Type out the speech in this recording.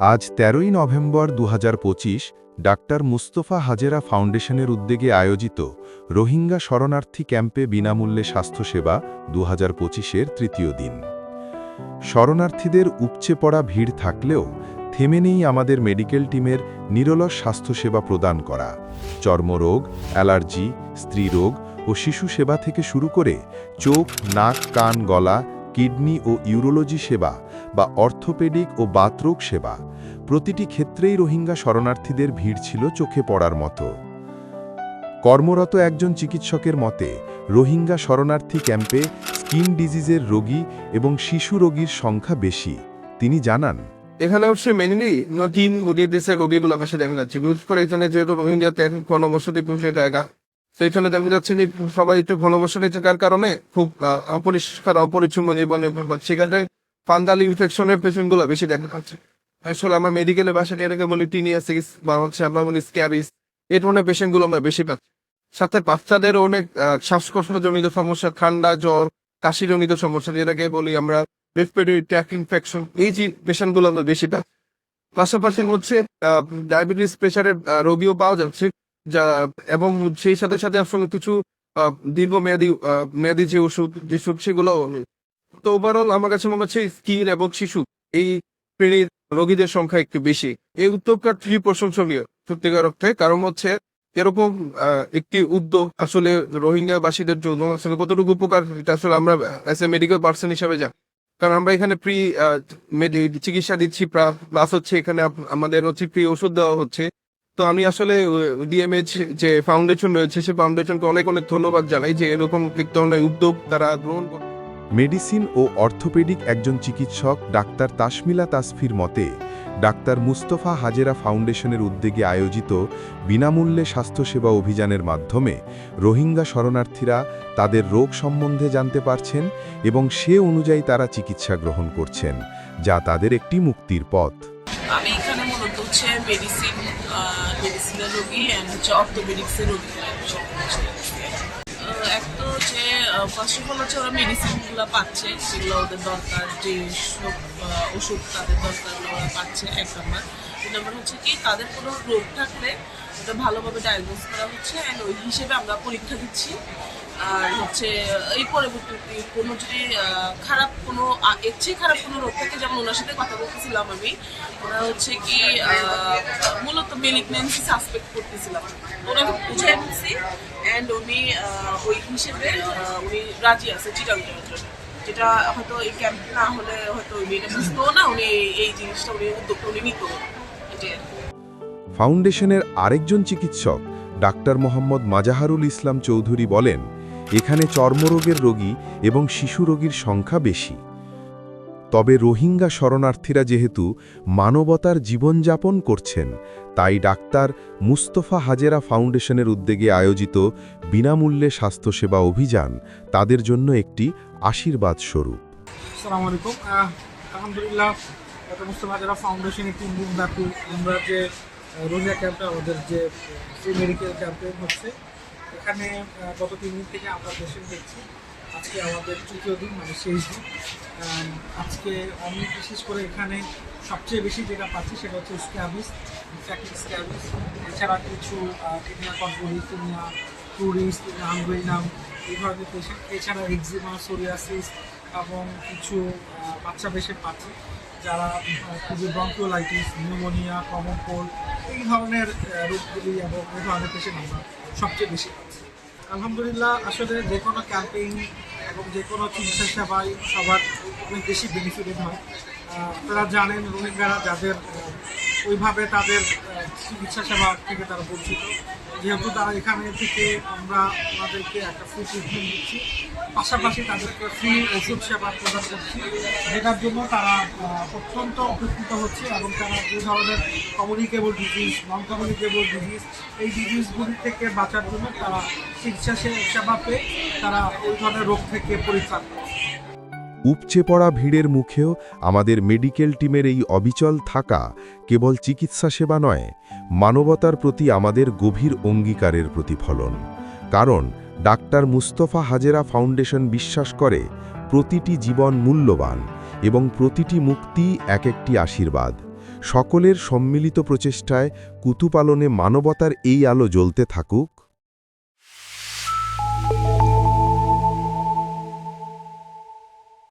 আজ তেরোই নভেম্বর দু ডাক্তার মুস্তফা হাজেরা ফাউন্ডেশনের উদ্যোগে আয়োজিত রোহিঙ্গা শরণার্থী ক্যাম্পে বিনামূল্যে স্বাস্থ্যসেবা দু হাজার পঁচিশের তৃতীয় দিন। শরণার্থীদের উপচে পড়া ভিড় থাকলেও থেমে নেই আমাদের মেডিকেল টিমের নিরলস স্বাস্থ্যসেবা প্রদান করা। চর্মরোগ, অ্যালার্জি, স্ত্রীরোগ ও শিশু সেবা থেকে শুরু করে চোখ, নাক, কান, গলা, কিডনি ও ইউরোলজি সেবা বা অর্থোপেডিক ও বাতরোগ সেবা। প্রতিটি ক্ষেত্রেই রোহিঙ্গা শরণার্থীদের ভিড় ছিল চোখে পড়ার মতো। কর্মরত একজন চিকিৎসকের মতে, রোহিঙ্গা শরণার্থী ক্যাম্পে স্কিন ডিজিজের রোগী এবং শিশু রোগীর সংখ্যা বেশি। তিনি জানান, এখানে হচ্ছে মেনলি নতুন রোগী দেশের রোগীগুলো কাছে দেখা যাচ্ছে। বিশেষ করে এখানে যেহেতু রোহিঙ্গাতে ঘনবসতি পুষে জায়গা, তো এখানে দেখা যাচ্ছে যে সবাই একটু ঘনবসতি থাকার কারণে খুব অপরিষ্কার, অপরিচ্ছন্ন জীবনে সেখানে ফান্ডাল ইনফেকশনের পেশেন্টগুলো বেশি দেখা যাচ্ছে আসলে আমার মেডিকেলের বাসায় এটাকে বলি টিনিয়াসিস বা হচ্ছে আমরা বলি স্ক্যাবিস এই ধরনের পেশেন্টগুলো আমরা বেশি পাচ্ছি। সাথে বাচ্চাদের অনেক শ্বাসকষ্টজনিত সমস্যা, ঠান্ডা, জ্বর, কাশিজনিত সমস্যা, যেটাকে বলি আমরা রেসপিরেটরি ট্র্যাক ইনফেকশন এই যে পেশেন্টগুলো আমরা বেশি পাচ্ছি। পাশাপাশি হচ্ছে ডায়াবেটিস প্রেশারের রোগীও পাওয়া যাচ্ছে, যা, এবং সেই সাথে সাথে আসলে কিছু দীর্ঘমেয়াদী মেয়াদী যে ওষুধ যে ওষুধ সেগুলো তো ওভারঅল আমার কাছে মনে হচ্ছে স্কিন এবং শিশু এই শ্রেণির রোগীদের সংখ্যা একটু বেশি। এই উদ্যোগটা খুবই প্রশংসনীয়, সত্যিকার অর্থে। কারণ হচ্ছে এরকম একটি উদ্যোগ আসলে রোহিঙ্গাবাসীদের জন্য আসলে কতটুকু উপকার, এটা আসলে আমরা অ্যাজ এ মেডিকেল পার্সন হিসাবে জানি। কারণ আমরা এখানে প্রি চিকিৎসা দিচ্ছি প্লাস হচ্ছে এখানে আমাদের হচ্ছে প্রি ওষুধ দেওয়া হচ্ছে। তো আমি আসলে ডিএমএইচ যে ফাউন্ডেশন রয়েছে, সে ফাউন্ডেশনকে অনেক অনেক ধন্যবাদ জানাই যে এরকম এক ধরনের উদ্যোগ তারা গ্রহণ করে মেডিসিন ও অর্থোপেডিক একজন চিকিৎসক ডাক্তার তাসমিলা তাসফির মতে, ডাক্তার মুস্তফা হাজেরা ফাউন্ডেশনের উদ্যোগে আয়োজিত বিনামূল্যে স্বাস্থ্যসেবা অভিযানের মাধ্যমে রোহিঙ্গা শরণার্থীরা তাদের রোগ সম্বন্ধে জানতে পারছেন এবং সে অনুযায়ী তারা চিকিৎসা গ্রহণ করছেন, যা তাদের একটি মুক্তির পথ। আমি এখানে মূলত হচ্ছে মেডিসিন মেডিসিনের রোগী অর্থোপেডিক্সের রোগী। এক তো হচ্ছে ফার্স্ট অফ অল হচ্ছে ওরা মেডিসিনগুলো পাচ্ছে, যেগুলো ওদের দরকার, যে ওষুধ তাদের দরকারগুলো ওরা পাচ্ছে, এক নম্বর দুই নম্বর হচ্ছে কি, তাদের কোনো রোগ থাকলে ওটা ভালোভাবে ডায়াগনোস করা হচ্ছে অ্যান্ড ওই হিসেবে আমরা পরীক্ষা দিচ্ছি। আর হচ্ছে, এই পরবর্তীতে কোনো যদি খারাপ কোনো এর চেয়ে খারাপ কোনো রোগ থাকে যেমন ওনার সাথে কথা বলতেছিলাম আমি ওরা হচ্ছে কি মূলত মেলিগনেন্সি সাসপেক্ট করতেছিলাম। ওনাকে বুঝাই দিচ্ছি অ্যান্ড উনি ওই হিসেবে উনি রাজি আছে চিটাং যাওয়ার জন্য। যেটা হয়তো এই ক্যাম্প না হলে হয়তো উনি এটা না, উনি এই- জিনিসটা উনি উদ্যোগটা উনি নিত ফাউন্ডেশনের আরেকজন চিকিৎসক, ডাক্তার মোহাম্মদ মাজাহারুল ইসলাম চৌধুরী বলেন এখানে চর্মরোগের রোগী এবং শিশু রোগীর সংখ্যা বেশি। তবে রোহিঙ্গা শরণার্থীরা যেহেতু মানবতার জীবনযাপন করছেন, তাই ডাক্তার মুস্তফা হাজেরা ফাউন্ডেশনের উদ্যোগে আয়োজিত বিনামূল্যে স্বাস্থ্যসেবা অভিযান তাদের জন্য একটি আশীর্বাদ স্বরূপ আলহামদুলিল্লাহ আমরা যে ক্যাম্পে আমাদের যে মেডিকেল ক্যাম্পেইন হচ্ছে। এখানে গত তিন দিন থেকে আমরা পেশেন্ট দেখছি, আজকে আমাদের তৃতীয় দিন মানে শেষ দিন। আজকে আমি বিশেষ করে এখানে সবচেয়ে বেশি যেটা পাচ্ছি সেটা হচ্ছে স্ক্যাবিস ইনফ্যাক্টিভ স্ক্যাবিস। এছাড়া কিছু টিনিয়া কটবলি টিনিয়া টুরিস আঙ্গুইনাম এই ধরনের পেশেন্ট এছাড়া এক্সিমা সোরিয়াসিস এবং কিছু বাচ্চা পেশেন্ট পাচ্ছি। যারা ব্রঙ্কিওলাইটিস নিউমোনিয়া কমন কোল্ড এই ধরনের রোগগুলি এবং এই ধরনের পেশেন্ট আমরা সবচেয়ে বেশি পাচ্ছি। আলহামদুলিল্লাহ, আসলে যে কোনো ক্যাম্পেইন এবং যে কোনো চিকিৎসা সেবাই সবার অনেক বেশি বেনিফিটেড হয়। তারা জানেন রোহিঙ্গারা যাদের ওইভাবে তাদের চিকিৎসা সেবা থেকে তারা বঞ্চিত। যেহেতু তারা এখানে থেকে আমরা ওনাদেরকে একটা ফ্রি ট্রিটমেন্ট দিচ্ছি, পাশাপাশি তাদেরকে ফ্রি ওষুধ সেবা প্রদান করছি। যেটার জন্য তারা অত্যন্ত উপকৃত হচ্ছে এবং তারা যে ধরনের communicable disease non communicable disease এই ডিজিজগুলি থেকে বাঁচার জন্য তারা চিকিৎসা সেবা পেয়ে তারা ওই ধরনের রোগ থেকে পরিত্রাণ উপচে পড়া ভিড়ের মুখেও আমাদের মেডিকেল টিমের এই অবিচল থাকা কেবল চিকিৎসা সেবা নয়, মানবতার প্রতি আমাদের গভীর অঙ্গীকারের প্রতিফলন। কারণ ডাক্তার মুস্তফা হাজেরা ফাউন্ডেশন বিশ্বাস করে, প্রতিটি জীবন মূল্যবান এবং প্রতিটি মুক্তি এক একটি আশীর্বাদ। সকলের সম্মিলিত প্রচেষ্টায় কুতুপালনে মানবতার এই আলো জ্বলতে থাকুক